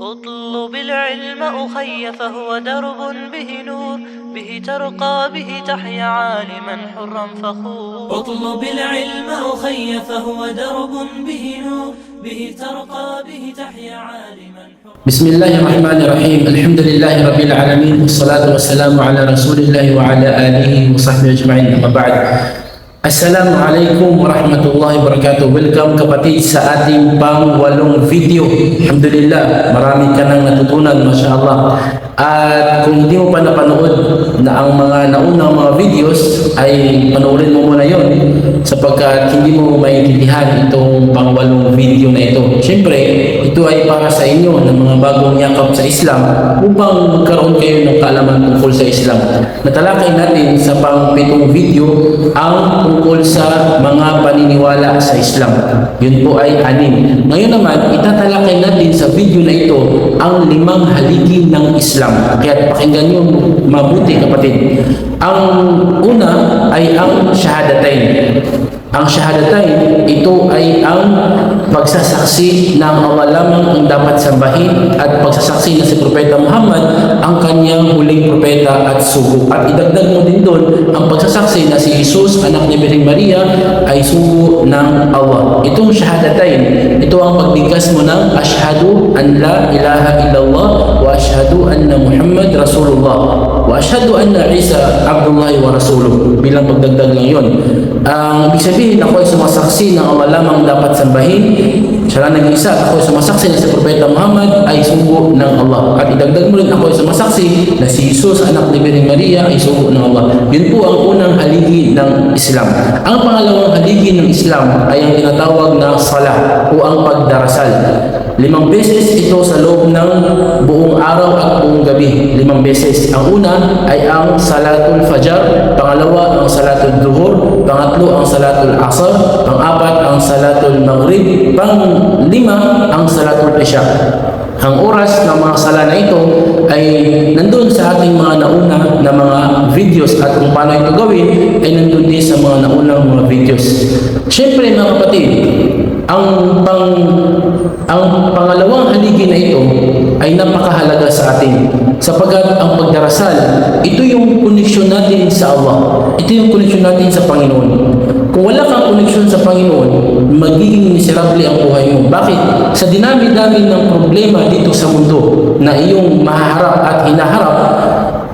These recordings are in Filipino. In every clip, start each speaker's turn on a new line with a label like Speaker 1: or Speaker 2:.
Speaker 1: اطلب العلم أخي فهو درب به نور به ترقى به تحيا عالما حرا فخور. اطلب العلم أخي فهو درب به نور به ترقى به تحيا عالما حرا
Speaker 2: بسم الله الرحمن الرحيم. الحمد لله رب العالمين والصلاة والسلام على رسول الله وعلى آله وصحبه أجمعين. أما بعد Assalamualaikum warahmatullahi wabarakatuh. Welcome kapatid sa ating pang-walong video. Alhamdulillah, marami ka nang natutunan Masya Allah At kung hindi mo pa napanood na ang mga naunang mga videos Ay panoorin mo muna yon Sapagkat hindi mo maintindihan itong pang-walong video na ito. Siyempre, ay para sa inyo ng mga bagong yakap sa Islam upang magkaroon kayo ng kaalaman tungkol sa Islam. Natalakay natin sa pang-pitong video ang tungkol sa mga paniniwala sa Islam. Yun po ay anim. Ngayon naman, itatalakay natin sa video na ito ang limang haligi ng Islam. Kaya pakinggan nyo mabuti kapatid. Ang una ay ang shahadatain. Ang shahadatain, ito ay ang pagsasaksi ng Allah lamang ang dapat sambahin at pagsasaksi na si Propeta Muhammad ang kanyang huling propeta at sugo. At idagdag mo din doon ang pagsasaksi na si Jesus, anak ni Birhing Maria, ay sugo ng Allah. Itong shahadatain, ito ang pagbigkas mo ng ashhadu an la ilaha illallah wa ashhadu anna Muhammad Rasulullah wa ashhadu anna Isa Abdullah wa Rasuluh bilang pagdagdag lang yon. Ang ibig sabihin, ako ay sumasaksi na Allah lamang dapat sambahin. Siya lang nag-isa. Ako ay sumasaksi na si Propeta Muhammad ay sugo ng Allah. At idagdag mo rin, ako ay sumasaksi na si Jesus, anak ni Birhen Maria, ay sugo ng Allah. Yun po ang unang haligi ng Islam. Ang pangalawang haligi ng Islam ay ang tinatawag na salah o ang pagdarasal. Limang beses ito sa loob ng buong araw at buong gabi. Limang beses. Ang una ay ang Salatul Fajar, pangalawa ang Salatul Duhur, pangatlo ang Salatul Asr, pang-apat ang Salatul Maghrib, pang-lima ang Salatul Isya. Ang oras ng mga sala na ito ay nandun sa ating mga nauna na mga videos at kung paano ito gawin ay nandun din sa mga naunang mga videos. Siyempre mga kapatid, ang pang ang pangalawang haligi na ito ay napakahalaga sa atin. Sapagkat ang pagdarasal ito yung koneksyon natin sa Allah ito yung koneksyon natin sa Panginoon. Kung wala kang koneksyon sa Panginoon magiging miserable ang buhay mo. Bakit? sa dinami-dami ng problema dito sa mundo na iyong mahaharap at hinaharap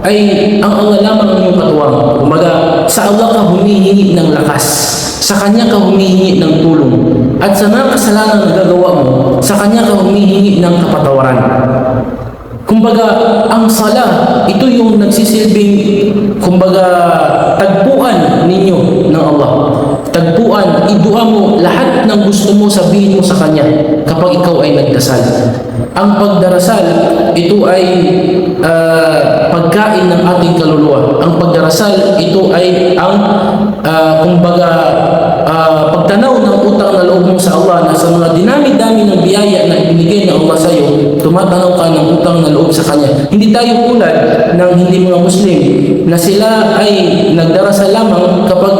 Speaker 2: ay ang Allah lamang ang iyong katuwang. Kumaga sa Allah ka humihingi ng lakas sa Kanya ka humihingi ng tulong. At sa mga kasalanan na nagagawa mo, sa Kanya ka humihingi ng kapatawaran. Kumbaga, ang sala, ito yung nagsisilbing, kumbaga, tagpuan ninyo ng Allah. Idua mo lahat ng gusto mo sabihin mo sa Kanya kapag ikaw ay nagdasal. Ang pagdarasal, ito ay uh, pagkain ng ating kaluluwa. Ang pagdarasal, ito ay ang, uh, kumbaga, uh, pagtanaw ng utang na loob mo sa Allah na sa mga dinami-dami ng biyaya na ibinigay ng Allah sa iyo, tumatanaw ka ng utang na loob sa Kanya. Hindi tayo tulad ng hindi mga Muslim na sila ay nagdarasal lamang kapag ka,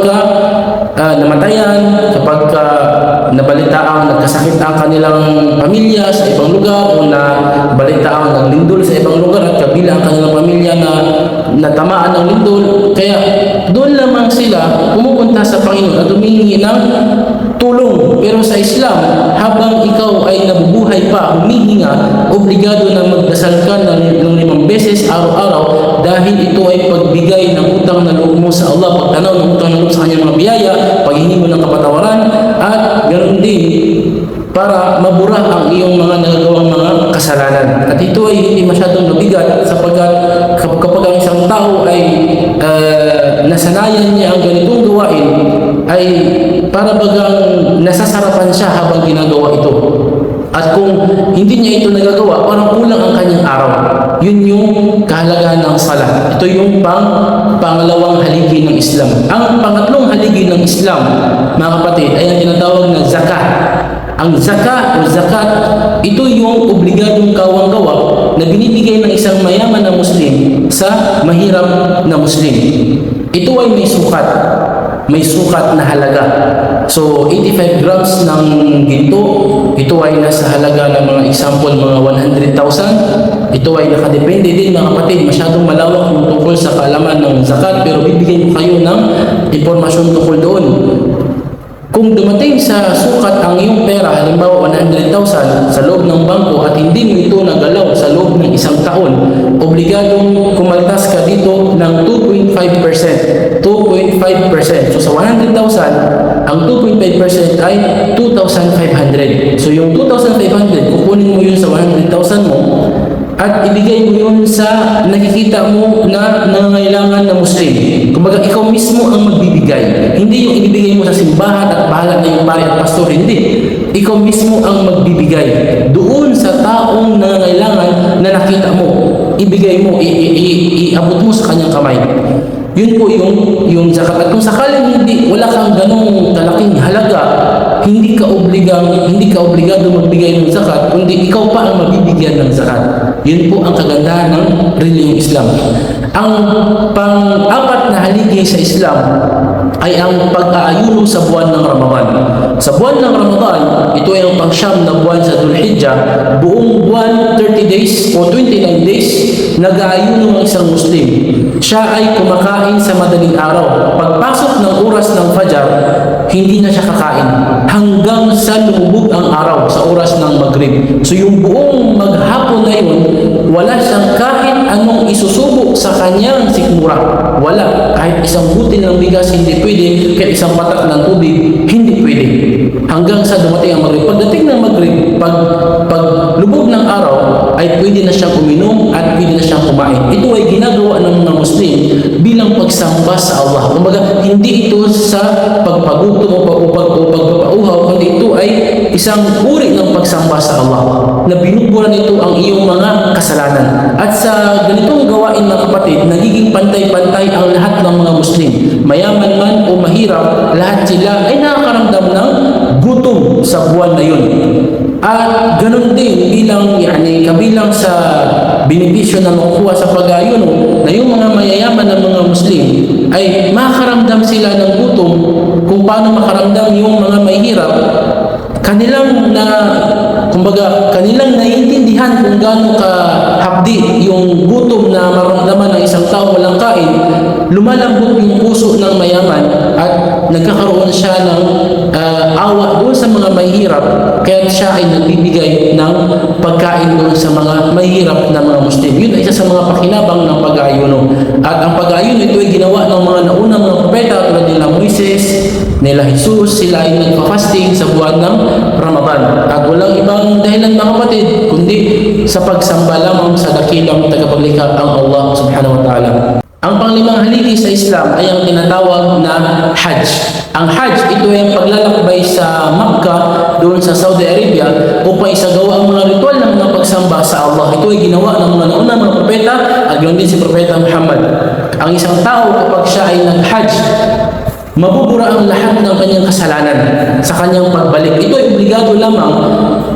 Speaker 2: uh, namatayan, kapag ka nabalita ang nagkasakit ang kanilang pamilya sa ibang lugar o na balita ang naglindol sa ibang lugar at kabila ang kanilang pamilya na natamaan ng lindol. Kaya doon lamang sila pumupunta sa Panginoon at humihingi ng. Pero sa Islam, habang ikaw ay nabubuhay pa, humihinga, obligado na magdasal ka ng, ng limang beses araw-araw dahil ito ay pagbigay ng utang na loob mo sa Allah, pagtanaw ng utang na loob sa kanyang mga biyaya, paghingi mo ng kapatawaran, at ganoon din para mabura ang iyong mga nagagawang mga kasalanan. At ito ay hindi masyadong mabigat sapagkat kapag ang isang tao ay uh, nasanayan niya ang ganitong gawain, ay para bagang nasasarapan siya habang ginagawa ito. At kung hindi niya ito nagagawa, parang kulang ang kanyang araw. Yun yung kahalagahan ng sala. Ito yung pang pangalawang haligi ng Islam. Ang pangatlong haligi ng Islam, mga kapatid, ay ang tinatawag na zakat. Ang zakat o zakat, ito yung obligadong kawang-gawa na binibigay ng isang mayaman na Muslim sa mahirap na Muslim. Ito ay may sukat. May sukat na halaga. So, 85 grams ng ginto, ito ay nasa halaga ng mga example, mga 100,000. Ito ay nakadepende din mga kapatid, masyadong malawak yung tungkol sa kaalaman ng zakat, pero bibigyan ko kayo ng impormasyon tungkol doon. Kung dumating sa sukat ang iyong pera, halimbawa 100,000 sa loob ng bangko at hindi mo ito nagalaw sa loob ng isang taon, obligadong kumaltas ka dito ng 2.5%. 2.5%. So sa 100,000, ang 2.5% ay 2,500. So yung 2,500, kukunin mo yun sa 100,000 mo, at ibigay mo yun sa nakikita mo na nangangailangan na Muslim. Kumbaga, ikaw mismo ang magbibigay. Hindi yung ibibigay mo sa simbahan at bahala na yung pare at pastor. Hindi. Ikaw mismo ang magbibigay. Doon sa taong nangangailangan na nakita mo, ibigay mo, i- i- i- iabot mo sa kanyang kamay. Yun po yung, yung zakat. At kung sakaling hindi, wala kang ganong kalaking halaga, hindi ka obligang, hindi ka obligado magbigay ng zakat, kundi ikaw pa ang mabibigyan ng zakat. Yun po ang kagandahan ng reliyong Islam. Ang pang-apat na haligi sa Islam ay ang pag-aayuno sa buwan ng Ramadan. Sa buwan ng Ramadan, ito ay ang pangsyam na buwan sa Dhul-Hijjah, buong buwan 30 days o 29 days, nag-aayuno ang isang Muslim. Siya ay kumakain sa madaling araw. Pagpasok ng oras ng Fajar, hindi na siya kakain hanggang sa lumubog ang araw sa oras ng Maghrib. So yung buong maghapon na yun, wala siyang kahit anong sa kanyang sikmura. Wala. Kahit isang butil ng bigas, hindi pwede. Kahit isang patak ng tubig, hindi pwede. Hanggang sa dumating ang Maghrib. Pagdating ng Maghrib, pag, pag lubog ng araw, ay pwede na siyang uminom at pwede na siyang kumain. Ito ay ginagawa ng mga Muslim bilang pagsamba sa Allah. Kumbaga, hindi ito sa pagpagutom o isang uri ng pagsamba sa Allah na binubura nito ang iyong mga kasalanan. At sa ganitong gawain mga kapatid, nagiging pantay-pantay ang lahat ng mga Muslim. Mayaman man o mahirap, lahat sila ay nakakaramdam ng gutom sa buwan na yun. At ganun din bilang yani, kabilang sa benepisyo na makukuha sa pag-ayuno na yung mga mayayaman ng mga Muslim ay makaramdam sila ng gutom kung paano makaramdam yung mga mahihirap kanilang na kumbaga kanilang naiintindihan kung gaano ka hapdi yung gutom na maramdaman ng isang tao walang kain lumalambot yung puso ng mayaman at nagkakaroon siya ng ah, awa doon sa mga mahihirap. Kaya siya ay nagbibigay ng pagkain doon sa mga mahihirap na mga Muslim. Yun ay isa sa mga pakinabang ng pag-aayuno. At ang pag-aayuno ito ay ginawa ng mga naunang mga propeta tulad nila Moises nila Jesus sila ay nagpa-fasting sa buwan ng Ramadan at walang ibang dahilan mga kapatid kundi sa pagsamba lamang sa dakilang tagapaglikha ang Allah subhanahu wa ta'ala ang panglimang haligi sa Islam ay ang tinatawag na Hajj. Ang Hajj, ito ay ang paglalakbay sa Makkah doon sa Saudi Arabia upang isagawa ang mga ritual ng mga pagsamba sa Allah. Ito ay ginawa ng mga naunang mga propeta at ganoon din si Propeta Muhammad. Ang isang tao kapag siya ay nag-Hajj, mabubura ang lahat ng kanyang kasalanan sa kanyang pagbalik. Ito ay obligado lamang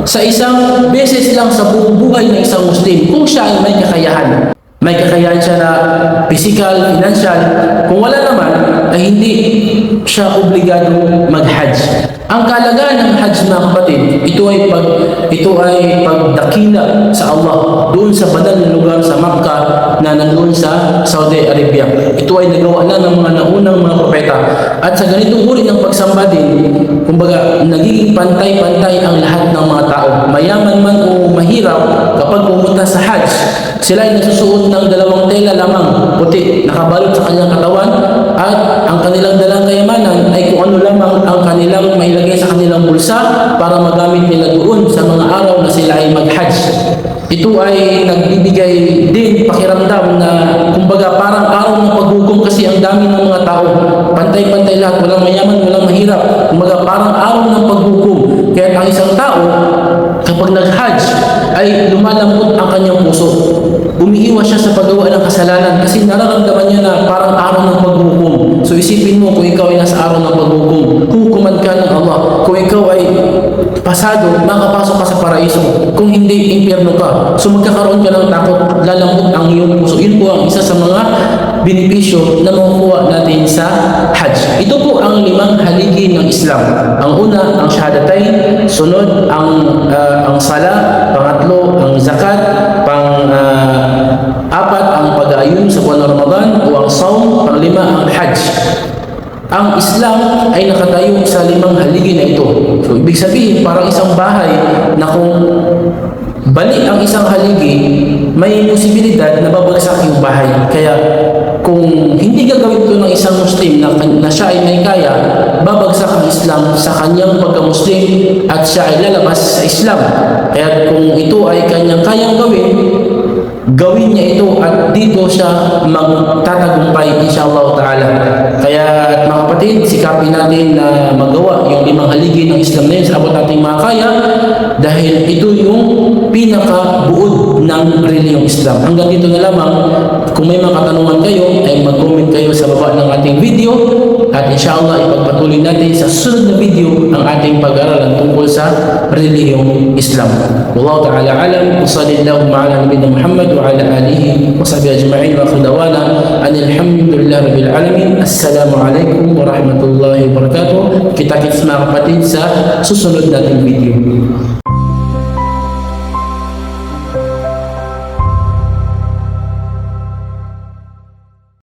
Speaker 2: sa isang beses lang sa buong buhay ng isang Muslim kung siya ay may kakayahan. May kakayahan siya na physical, financial. Kung wala naman, ay hindi siya obligado mag-hajj. Ang kalagaan ng hajj mga kapatid, ito ay pag ito ay pagdakila sa Allah doon sa banal na lugar sa Makkah na nandoon sa Saudi Arabia. Ito ay nagawa na ng mga naunang mga propeta. At sa ganitong uri ng pagsamba din, kumbaga nagiging pantay-pantay ang lahat ng mga tao. Mayaman man o mahirap kapag pumunta sa hajj, sila ay nagsusuot ng dalawang tela lamang, puti, nakabalot sa kanyang katawan at ang kanilang dalang kayamanan ay kung ano lamang ang kanilang bulsa para magamit nila doon sa mga araw na sila ay mag-hajj. Ito ay nagbibigay din pakiramdam na kumbaga parang araw ng paghukom kasi ang dami ng mga tao. Pantay-pantay lahat, walang mayaman, walang mahirap. Kumbaga parang araw ng paghukom. Kaya ang isang tao, kapag nag-hajj, ay lumalambot ang kanyang puso. Umiiwas siya sa paggawa ng kasalanan kasi nararamdaman niya na parang araw ng paghukom. So isipin mo kung ikaw ay nasa araw ng paghukom, hukuman ka ng Allah. Kung ikaw pasado, makapasok ka sa paraiso. Kung hindi, impyerno ka. So magkakaroon ka ng takot, lalambot ang iyong puso. Yun po ang isa sa mga benepisyo na makukuha natin sa Hajj. Ito po ang limang haligi ng Islam. Ang una, ang shahadatain. Sunod, ang ah, ang sala. Pangatlo, ang zakat. Pang ah, apat, ang pag-aayun sa buwan ng Ramadan o ang saum. Panglima, ang Hajj. Ang Islam ay nakatayo sa limang haligi na ito. So, ibig sabihin, parang isang bahay na kung bali ang isang haligi, may posibilidad na babagsak yung bahay. Kaya kung hindi gagawin ito ng isang Muslim na, na siya ay may kaya, babagsak ang Islam sa kanyang pagka-Muslim at siya ay lalabas sa Islam. Kaya kung ito ay kanyang kayang gawin, gawin niya ito at dito siya magtatagumpay inshallah ta'ala. Kaya kapatid, sikapin natin na magawa yung limang haligi ng Islam na yun sa abot nating makakaya dahil ito yung pinakabuod ng reliyong Islam. Hanggang dito na lamang, kung may mga katanungan kayo, ay mag-comment kayo sa baba ng ating video at inshallah ipagpatuloy natin sa susunod na video ang ating pag-aralan tungkol sa reliyong Islam. Wallahu ta'ala alam, wa sallallahu ala nabiyina Muhammad wa ala alihi wa sahbihi ajma'in wa akhiru dawana anil hamdulillah rabbil alamin. Assalamu alaikum warahmatullahi wabarakatuh. Kita-kits mga kapatid sa susunod nating video.